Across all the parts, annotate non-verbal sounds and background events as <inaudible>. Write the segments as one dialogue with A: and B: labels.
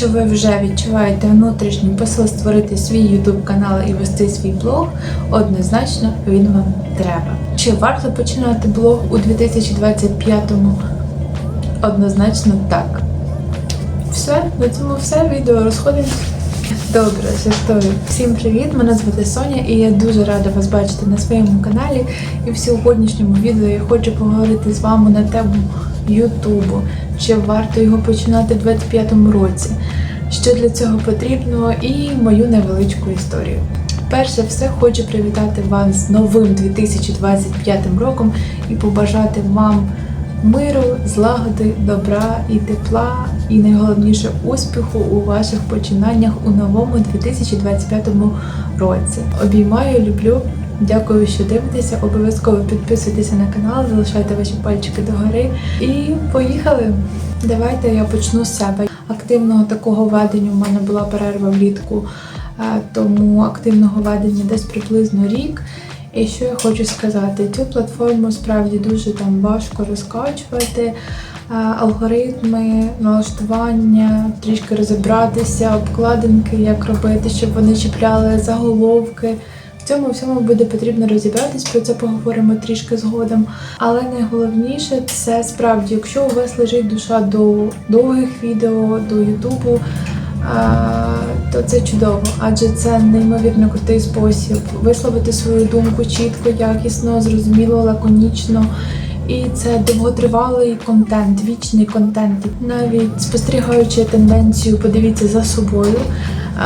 A: Якщо ви вже відчуваєте внутрішній посил створити свій YouTube канал і вести свій блог, однозначно він вам треба. Чи варто починати блог у 2025-му? Однозначно так. Все, на цьому все. Відео розходимось. Добре, жартую. Всім привіт! Мене звати Соня і я дуже рада вас бачити на своєму каналі. І в сьогоднішньому відео я хочу поговорити з вами на тему Ютубу. Чи варто його починати в 25-му році? Що для цього потрібно, і мою невеличку історію. Перш за все, хочу привітати вас з новим 2025 роком і побажати вам миру, злагоди, добра і тепла, і найголовніше успіху у ваших починаннях у новому 2025 році. Обіймаю, люблю. Дякую, що дивитеся. Обов'язково підписуйтеся на канал, залишайте ваші пальчики догори. І поїхали! Давайте я почну з себе. Активного такого ведення в мене була перерва влітку, тому активного ведення десь приблизно рік. І що я хочу сказати, цю платформу справді дуже там важко розкачувати. Алгоритми, налаштування, трішки розібратися, обкладинки, як робити, щоб вони чіпляли заголовки. Цьому всьому буде потрібно розібратись, про це поговоримо трішки згодом. Але найголовніше це справді, якщо у вас лежить душа до довгих відео, до Ютубу, то це чудово, адже це неймовірно крутий спосіб висловити свою думку чітко, якісно, зрозуміло, лаконічно. І це довготривалий контент, вічний контент. Навіть спостерігаючи тенденцію, подивіться за собою.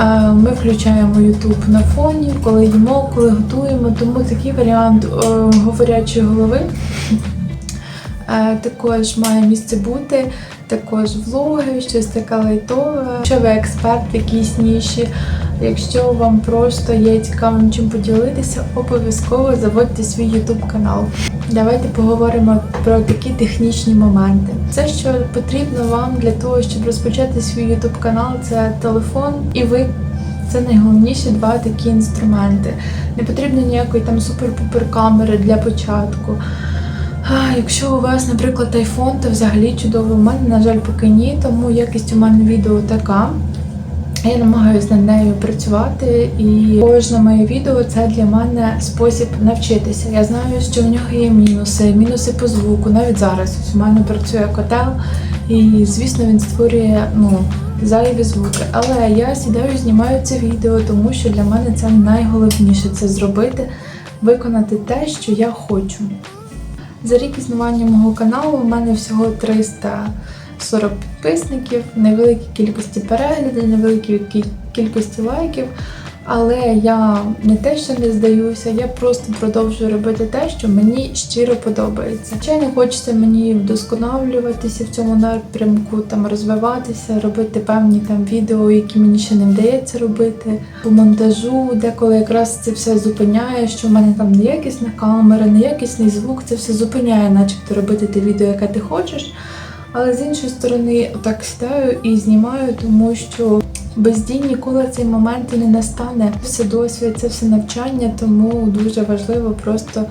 A: Е, Ми включаємо YouTube на фоні, коли їмо, коли готуємо. Тому такий варіант е, говорячої голови е, також має місце бути. Також влоги, щось таке лайтове. Якщо ви експерт в ніші, якщо вам просто є цікавим чим поділитися, обов'язково заводьте свій YouTube канал. Давайте поговоримо про такі технічні моменти. Все, що потрібно вам для того, щоб розпочати свій YouTube канал, це телефон і ви. Це найголовніші два такі інструменти. Не потрібно ніякої там супер-пупер камери для початку. А, Якщо у вас, наприклад, iPhone, то взагалі чудово. У мене, на жаль, поки ні, тому якість у мене відео така. Я намагаюся над нею працювати, і кожне моє відео це для мене спосіб навчитися. Я знаю, що в нього є мінуси, мінуси по звуку. Навіть зараз у мене працює котел, і звісно він створює ну, зайві звуки. Але я сідаю, знімаю це відео, тому що для мене це найголовніше це зробити, виконати те, що я хочу. За рік існування мого каналу у мене всього 340 підписників, невеликій кількості переглядів, невеликій кі- кількості лайків. Але я не те, що не здаюся, я просто продовжую робити те, що мені щиро подобається. Звичайно, хочеться мені вдосконалюватися в цьому напрямку, там розвиватися, робити певні там відео, які мені ще не вдається робити. По монтажу, деколи якраз це все зупиняє, що в мене там неякісна камера, неякісний звук, це все зупиняє, начебто робити те відео, яке ти хочеш. Але з іншої сторони, так сідаю і знімаю, тому що без дій ніколи цей момент не настане. Все досвід, це все навчання, тому дуже важливо просто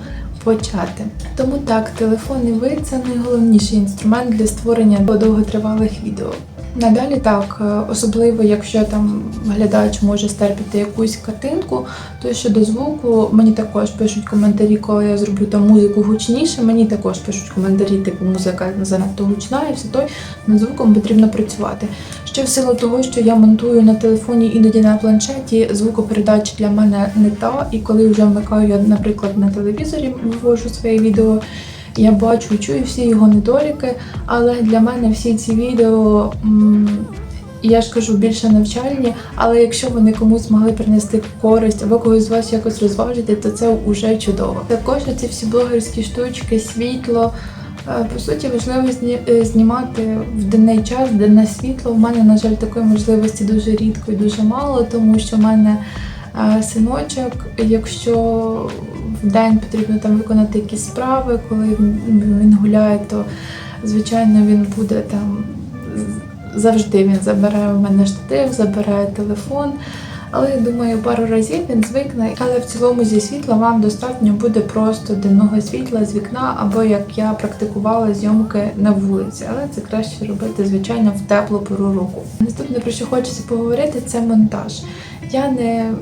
A: почати. Тому так, телефон і ви це найголовніший інструмент для створення довготривалих відео. Надалі так, е, особливо якщо там глядач може стерпіти якусь картинку, то щодо звуку мені також пишуть коментарі, коли я зроблю там музику гучніше. Мені також пишуть коментарі, типу музика занадто гучна і все той над звуком потрібно працювати. Ще в силу того, що я монтую на телефоні іноді на планшеті, звукопередача для мене не та. І коли вже вмикаю я, наприклад, на телевізорі вивожу своє відео. Я бачу, чую всі його недоліки, але для мене всі ці відео, я ж кажу, більше навчальні, але якщо вони комусь могли принести користь або когось з вас якось розважити, то це вже чудово. Також ці всі блогерські штучки, світло. е, По суті, важливо е, знімати в денний час, денне світло. У мене, на жаль, такої можливості дуже рідко і дуже мало, тому що в мене синочок, якщо в день потрібно там виконати якісь справи, коли він гуляє, то звичайно він буде там завжди він забирає у мене штатив, забирає телефон. Але я думаю, пару разів він звикне. Але в цілому зі світла вам достатньо буде просто денного світла з вікна, або як я практикувала зйомки на вулиці. Але це краще робити, звичайно, в теплу пору року. Наступне про що хочеться поговорити, це монтаж. Я не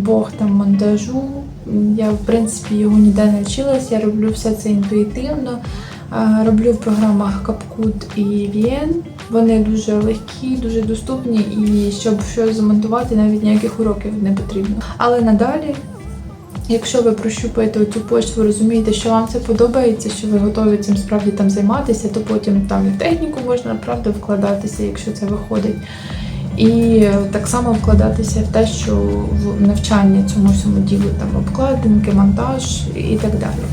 A: Бог там монтажу. Я в принципі його ніде не вчилась. Я роблю все це інтуїтивно. Роблю в програмах CapCut і VN. Вони дуже легкі, дуже доступні, і щоб щось замонтувати, навіть ніяких уроків не потрібно. Але надалі, якщо ви прощупаєте цю почту, розумієте, що вам це подобається, що ви готові цим справді там займатися, то потім там і в техніку можна правда вкладатися, якщо це виходить. І так само вкладатися в те, що в навчання цьому всьому ділу там обкладинки, монтаж і так далі.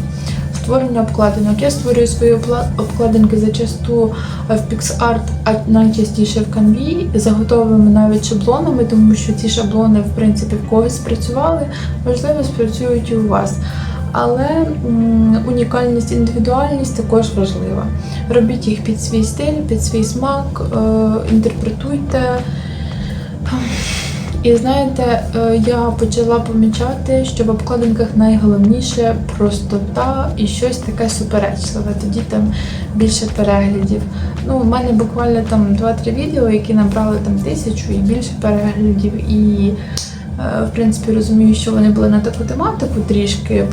A: Створення обкладинок. Я створюю свої обкладинки зачасту в PixArt, а найчастіше в Canva, за навіть шаблонами, тому що ці шаблони, в принципі, в когось спрацювали, можливо, спрацюють і у вас. Але унікальність, індивідуальність також важлива. Робіть їх під свій стиль, під свій смак, е, інтерпретуйте. І знаєте, е, я почала помічати, що в обкладинках найголовніше простота і щось таке суперечливе. Тоді там більше переглядів. Ну, у мене буквально там 2-3 відео, які набрали там тисячу і більше переглядів. І е, в принципі розумію, що вони були на таку тематику трішки,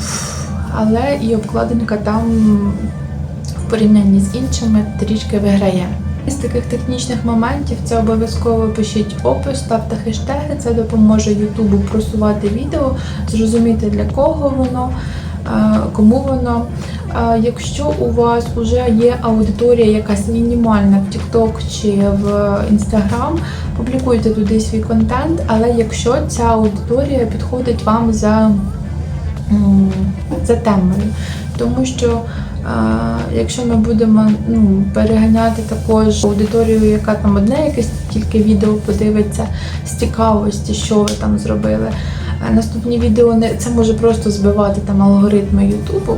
A: але і обкладинка там в порівнянні з іншими трішки виграє. З таких технічних моментів це обов'язково пишіть опис, ставте хештеги, це допоможе Ютубу просувати відео, зрозуміти для кого воно, е, кому воно. Е, Якщо у вас вже є аудиторія якась мінімальна в TikTok чи в Instagram, публікуйте туди свій контент, але якщо ця аудиторія підходить вам за, за темою, тому що якщо ми будемо ну, переганяти також аудиторію, яка там одне якесь тільки відео подивиться з цікавості, що ви там зробили. Наступні відео не це може просто збивати там алгоритми Ютубу,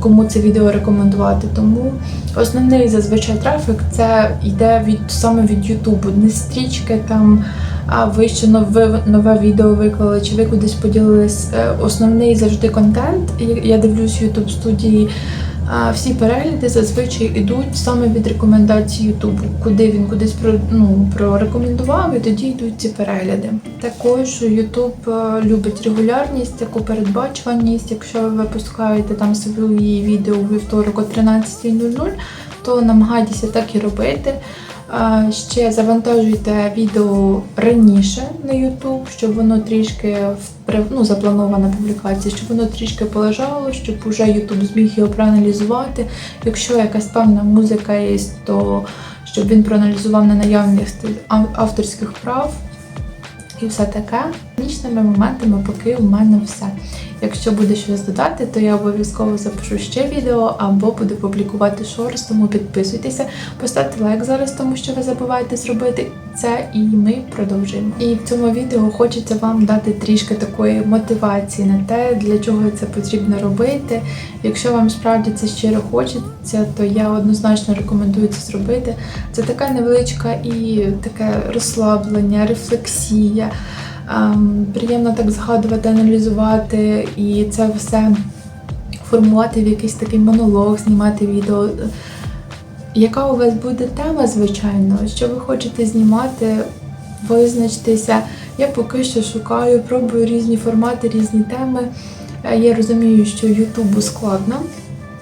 A: кому це відео рекомендувати. Тому основний зазвичай трафік це йде від саме від Ютубу, не стрічки там. А ви ще нове нове відео виклали, чи ви кудись поділились. Е, Основний завжди контент. Я дивлюсь YouTube студії. Всі перегляди зазвичай йдуть саме від рекомендацій Ютубу, куди він кудись про ну прорекомендував, і тоді йдуть ці перегляди. Також Ютуб е, любить регулярність, таку передбачуваність. Якщо ви випускаєте там свої відео у вівторок о 13.00, то намагайтеся так і робити. Ще завантажуйте відео раніше на YouTube, щоб воно трішки ну, запланована публікація, щоб воно трішки полежало, щоб уже YouTube зміг його проаналізувати. Якщо якась певна музика є, то щоб він проаналізував на наявність авторських прав і все таке. Технічними моментами поки у мене все. Якщо буде щось додати, то я обов'язково запишу ще відео або буду публікувати шорс, тому підписуйтеся, поставте лайк зараз, тому що ви забуваєте зробити це, і ми продовжуємо. І в цьому відео хочеться вам дати трішки такої мотивації на те, для чого це потрібно робити. Якщо вам справді це щиро хочеться, то я однозначно рекомендую це зробити. Це така невеличка і таке розслаблення, рефлексія. Ем, приємно так згадувати, аналізувати і це все формувати в якийсь такий монолог, знімати відео. Яка у вас буде тема, звичайно, що ви хочете знімати, визначтеся. Я поки що шукаю, пробую різні формати, різні теми. Е, Я розумію, що Ютубу складно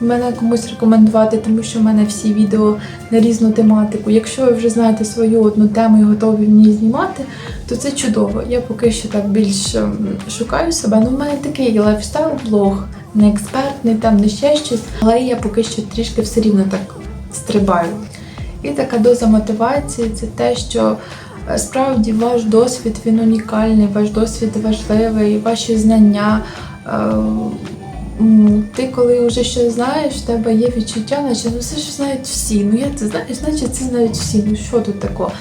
A: мене комусь рекомендувати, тому що в мене всі відео на різну тематику. Якщо ви вже знаєте свою одну тему і готові в ній знімати, то це чудово. Я поки що так більш ем, шукаю себе. Ну, в мене такий лайфстайл-блог, не експертний, там не ще щось, але я поки що трішки все рівно так стрибаю. І така доза мотивації це те, що е, справді ваш досвід він унікальний, ваш досвід важливий, ваші знання. Ти коли вже щось знаєш, в тебе є відчуття, наче ну все ж знають всі. Ну я це знаю, значить це знають всі. Ну що тут такого?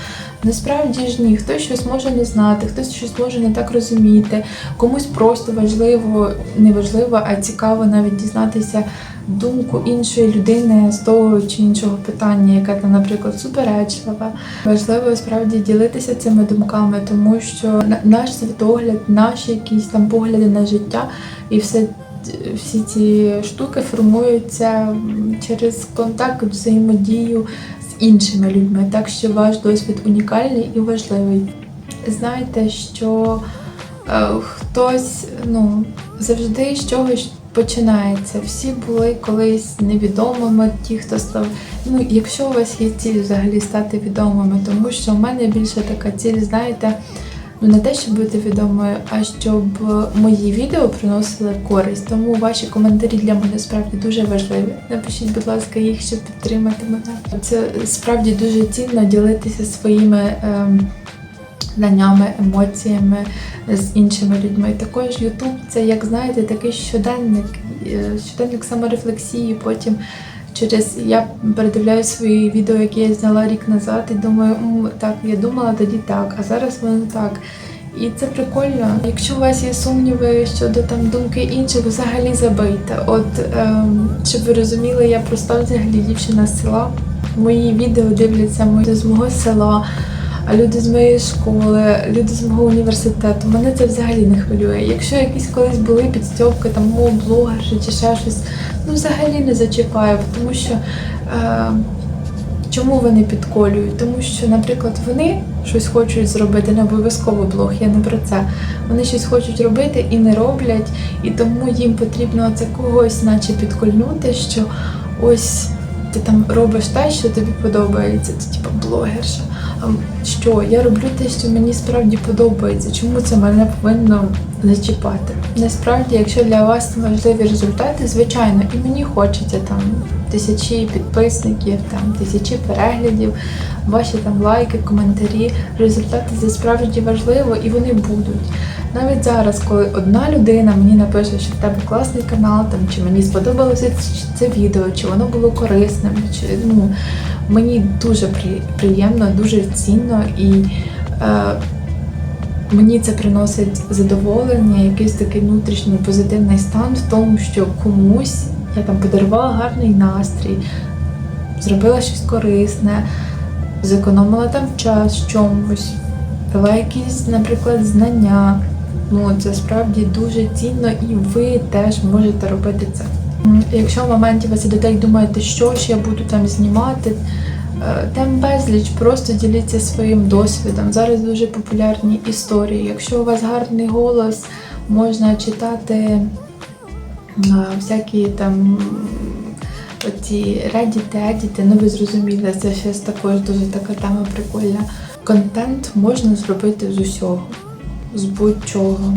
A: Насправді ж ні, хтось щось може не знати, хтось щось може не так розуміти, комусь просто важливо, не важливо, а цікаво навіть дізнатися думку іншої людини з того чи іншого питання, яке там, наприклад, суперечлива. Важливо справді ділитися цими думками, тому що на- наш світогляд, наші якісь там погляди на життя і все. Всі ці штуки формуються через контакт, взаємодію з іншими людьми. Так що ваш досвід унікальний і важливий. Знайте, що е, хтось ну, завжди з чогось починається. Всі були колись невідомими, ті, хто став. Ну, якщо у вас є ціль взагалі стати відомими, тому що в мене більше така ціль, знаєте, не те, щоб бути відомою, а щоб мої відео приносили користь. Тому ваші коментарі для мене справді дуже важливі. Напишіть, будь ласка, їх, щоб підтримати мене. Це справді дуже цінно ділитися своїми. ем, знаннями, емоціями з іншими людьми. Також YouTube це, як знаєте, такий щоденник, е, щоденник саморефлексії. Потім через я передивляю свої відео, які я зняла рік назад, і думаю, так, я думала тоді так, а зараз воно так. І це прикольно. Якщо у вас є сумніви щодо там думки інших, взагалі забийте. От ем, щоб ви розуміли, я проста взагалі дівчина з села. Мої відео дивляться мої з мого села, люди з моєї школи, люди з мого університету. Мене це взагалі не хвилює. Якщо якісь колись були підстьопки, там мов блогерші чи ще щось, ну взагалі не зачіпаю, тому що. Е, Чому вони підколюють? Тому що, наприклад, вони щось хочуть зробити, не обов'язково блог, я не про це. Вони щось хочуть робити і не роблять, і тому їм потрібно це когось, наче підкольнути, що ось ти там робиш те, що тобі подобається, ти типу блогерша. Що я роблю те, що мені справді подобається. Чому це мене повинно зачіпати? Насправді, якщо для вас важливі результати, звичайно, і мені хочеться там тисячі підписників, там тисячі переглядів, ваші там лайки, коментарі. Результати це справді важливо і вони будуть. Навіть зараз, коли одна людина мені напише, що в тебе класний канал, там чи мені сподобалося це відео, чи воно було корисним, чи ну мені дуже приємно, дуже цінно і. Е, Мені це приносить задоволення, якийсь такий внутрішній позитивний стан в тому, що комусь я там подарувала гарний настрій, зробила щось корисне, зекономила там час чомусь, дала якісь, наприклад, знання. Ну, це справді дуже цінно, і ви теж можете робити це. Якщо в моменті ви сидите і думаєте, що ж я буду там знімати, е, там безліч, просто діліться своїм досвідом. Зараз дуже популярні історії. Якщо у вас гарний голос, можна читати всякі там оці редіти, едіти, ну ви зрозуміли, це щось також дуже така тема прикольна. Контент можна зробити з усього, з будь-чого.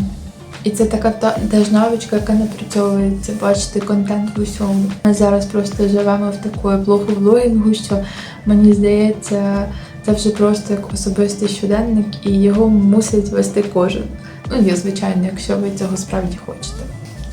A: І це така та теж навичка, яка напрацьовується, бачити контент в усьому. Ми зараз просто живемо в таку епоху блогінгу, що мені здається, це вже просто як особистий щоденник, і його мусить вести кожен. Ну, і, звичайно, якщо ви цього справді хочете.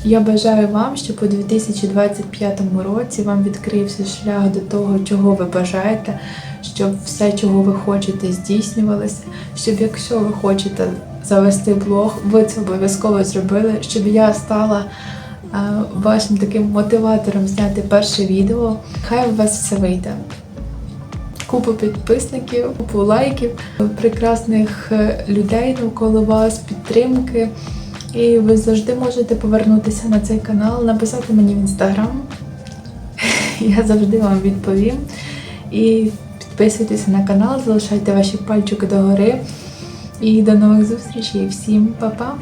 A: Я бажаю вам, щоб у 2025 році вам відкрився шлях до того, чого ви бажаєте, щоб все, чого ви хочете, здійснювалося, щоб якщо ви хочете завести блог, ви це обов'язково зробили, щоб я стала е, вашим таким мотиватором зняти перше відео. Хай у вас все вийде. Купу підписників, купу лайків, прекрасних е, людей навколо вас, підтримки. І ви завжди можете повернутися на цей канал, написати мені в інстаграм. <laughs> Я завжди вам відповім. І підписуйтесь на канал, залишайте ваші пальчики догори. І до нових зустрічей. Всім па-па!